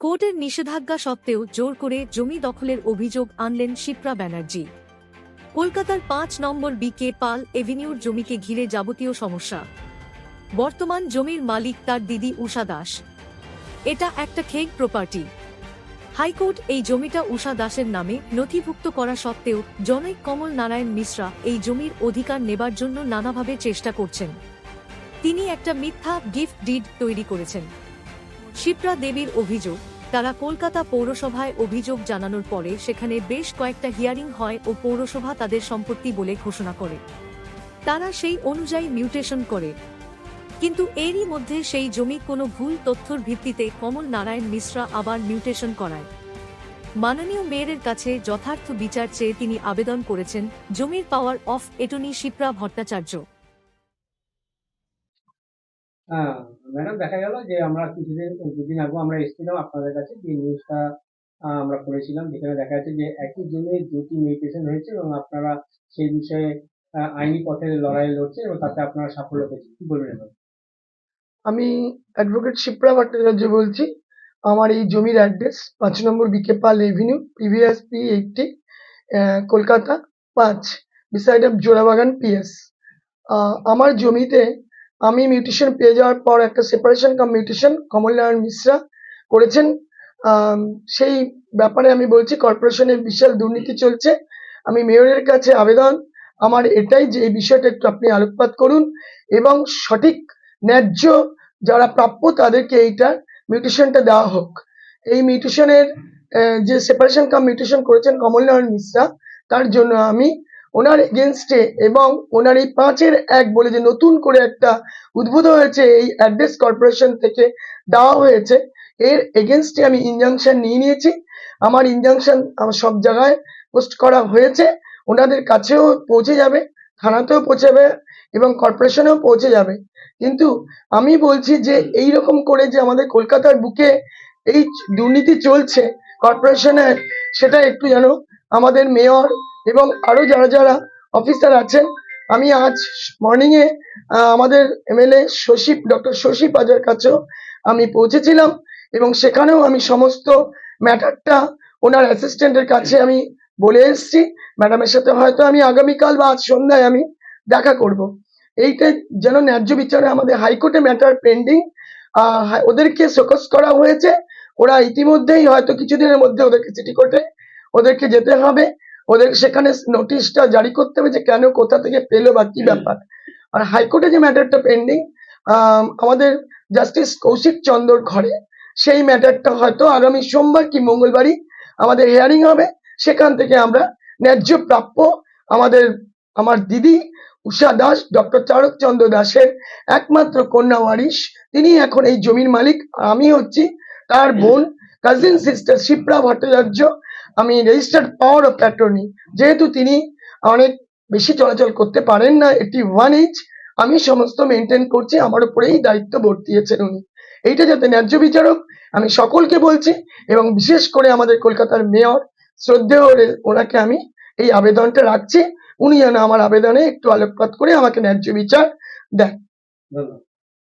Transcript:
কোর্টের নিষেধাজ্ঞা সত্ত্বেও জোর করে জমি দখলের অভিযোগ আনলেন শিপ্রা ব্যানার্জি। কলকাতার পাঁচ নম্বর বি কে পাল এভিনিউর জমিকে ঘিরে যাবতীয় সমস্যা। বর্তমান জমির মালিক তার দিদি উষা দাস। এটা একটা খেগ প্রপার্টি। হাইকোর্ট এই জমিটা উষা দাসের নামে নথিভুক্ত করা সত্ত্বেও জনৈক কমল নারায়ণ মিশ্রা এই জমির অধিকার নেবার জন্য নানাভাবে চেষ্টা করছেন। তিনি একটা মিথ্যা গিফট ডিড তৈরি করেছেন। শিপ্রা দেবীর অভিযোগ, তারা কলকাতা পৌরসভায় অভিযোগ জানানোর পরে সেখানে বেশ কয়েকটা হিয়ারিং হয় ও পৌরসভা তাদের সম্পত্তি বলে ঘোষণা করে। তারা সেই অনুযায়ী মিউটেশন করে। কিন্তু এরই মধ্যে সেই জমি কোনো ভুল তথ্যর ভিত্তিতে কমল নারায়ণ মিশ্রা আবার মিউটেশন করায়। মাননীয় মেয়রের কাছে যথার্থ বিচার চেয়ে তিনি আবেদন করেছেন, জমির power of attorney Shipra Bhattacharya. Madam, দেখা গেল যে আমরা কিছুদিন, দুদিন আগে আমরা এসেছিলাম আপনাদের কাছে, যে নিউজটা আমরা করেছিলাম, যেখানে দেখা যাচ্ছে যে একই জমি দুটি মিউটেশন হয়েছে এবং আপনারা সেই বিষয়ে আইনি পথে লড়াই লড়ছে এবং তাতে আপনারা সাফল্য পেয়েছেন। কি বলবেন? আমি অ্যাডভোকেট শিপ্রা ভট্টাচার্য বলছি। আমার এই জমির অ্যাড্রেস পাঁচ নম্বর BK Pal avenue PVS P eighty Kolkata পাঁচ বিসাইড অফ জোড়াবাগান পিএস আমার জমিতে আমি মিউটেশন পেয়ে যাওয়ার পর একটা separation cum mutation Kamalnarayan Mishra করেছেন। সেই ব্যাপারে আমি বলছি কর্পোরেশনের বিশাল দুর্নীতি চলছে। আমি মেয়রের কাছে আবেদন। আমার এটাই যে এই বিষয়টা একটু আপনি আলোকপাত করুন এবং সঠিক, ন্যায্য যারা প্রাপ্য তাদেরকে এইটার মিউটেশনটা দেওয়া হোক। এই মিউটেশনের যে সেপারেশন কাম মিউটেশন করেছেন কমলনারায়ণ মিশ্রা, তার জন্য আমি ওনার এগেনস্টে এবং ওনার এই পাঁচের এক বলে যে নতুন করে একটা উদ্ভূত হয়েছে এই অ্যাড্রেস কর্পোরেশন থেকে দেওয়া হয়েছে। এর এগেনস্টে আমি ইনজাংশন নিয়ে নিয়েছি। আমার ইনজাংশন সব জায়গায় পোস্ট করা হয়েছে। ওনাদের কাছেও পৌঁছে যাবে, থানাতেও পৌঁছাবে এবং কর্পোরেশনেও পৌঁছে যাবে। কিন্তু আমি বলছি যে এই রকম করে যে আমাদের কলকাতার বুকে এই দুর্নীতি চলছে কর্পোরেশনের, সেটা একটু যেন আমাদের মেয়র এবং আরও যারা যারা অফিসার আছেন, আমি আজ মর্নিং এ আমাদের এমএলএ শশী ডক্টর শশী পাজার কাছেও আমি পৌঁছেছিলাম এবং সেখানেও আমি সমস্ত ম্যাটারটা ওনার অ্যাসিস্ট্যান্টের কাছে আমি বলে এসেছি। ম্যাডামের সাথে হয়তো আমি আগামীকাল বা আজ সন্ধ্যায় আমি দেখা করব। এইটা যেন ন্যায্য বিচারে আমাদের হাইকোর্টে ম্যাটার পেন্ডিং ওদেরকে শোকস করা হয়েছে। ওরা ইতিমধ্যেই হয়তো কিছুদিনের মধ্যে ওদেরকে সিটি কোর্টে ওদেরকে যেতে হবে। ওদের সেখানে নোটিশটা জারি করতে হবে যে কেন কোথা থেকে পেল বা কি ব্যাপার। আর হাইকোর্টে যে ম্যাটারটা পেন্ডিং আমাদের জাস্টিস কৌশিক চন্দ্রর ঘরে সেই ম্যাটারটা হয়তো আগামী সোমবার কি মঙ্গলবারই আমাদের হিয়ারিং হবে। সেখান থেকে আমরা ন্যায্য প্রাপ্য আমাদের আমার দিদি উষা দাস ডক্টর চারক চন্দ্র দাসের একমাত্র কন্যা ওয়ারিশ তিনি এখন এই জমির মালিক আমি হচ্ছি তার বোন কাজিন সিস্টার শিপ্রা ভট্টাচার্য আমি রেজিস্টার্ড পাওয়ার অফ অ্যাটর্নি যেহেতু তিনি অনেক বেশি চলাচল করতে পারেন না, এটি ওয়ান এইচ আমি সমস্ত মেনটেন করছি, আমার উপরেই দায়িত্ব বর্তিয়েছেন উনি। এইটা যাতে ন্যায্য বিচারক, আমি সকলকে বলছি, এবং বিশেষ করে আমাদের কলকাতার মেয়র, শ্রদ্ধেয় ওনাকে আমি এই আবেদনটা রাখছি। উনি যেন আমার আবেদনে একটু আলোকপাত করে আমাকে ন্যায্য বিচার দেন।